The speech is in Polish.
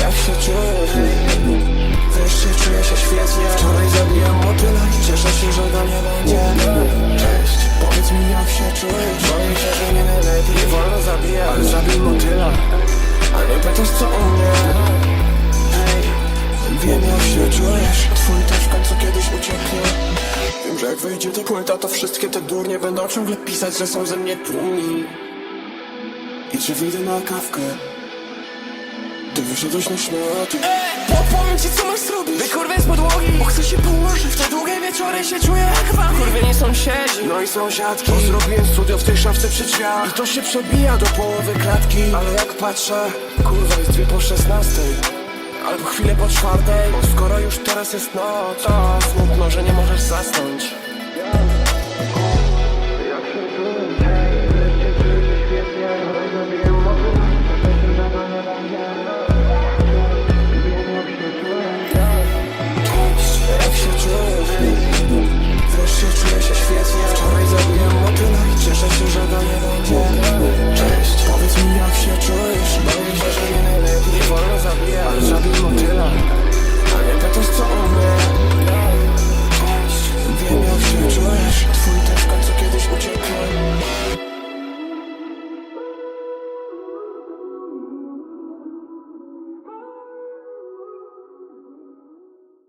Jak się czujesz? Wreszcie czuję się świetnie. Wczoraj zabijam motyla cieszę się, że go nie będzie Cześć, powiedz mi jak się czujesz? Boję się, że nie najlepiej. Nie wolno zabijać, ale zabij motyla. Ale nie pytasz co u mnie? Hej, wiem jak się czujesz. Twój też w końcu kiedyś ucieknie. Wiem, że jak wyjdzie ta płyta, to wszystkie te durnie będą ciągle pisać, że są ze mnie dumni. I czy wyjdę na kawkę? Ty wyszedłeś na szmaty Podpowiem ci co masz zrobić. Wykurwię z podłogi. Bo chcę się położyć. W te długie wieczory się czuję jak wam. Kurwieni sąsiedzi No i sąsiadki. Bo zrobiłem studio w tej szafce przy drzwiach. I to się przebija do połowy klatki. Ale jak patrzę Kurwa jest dwie po szesnastej. Albo chwilę po czwartej. Bo skoro już teraz jest noc To smutno, że nie możesz zasnąć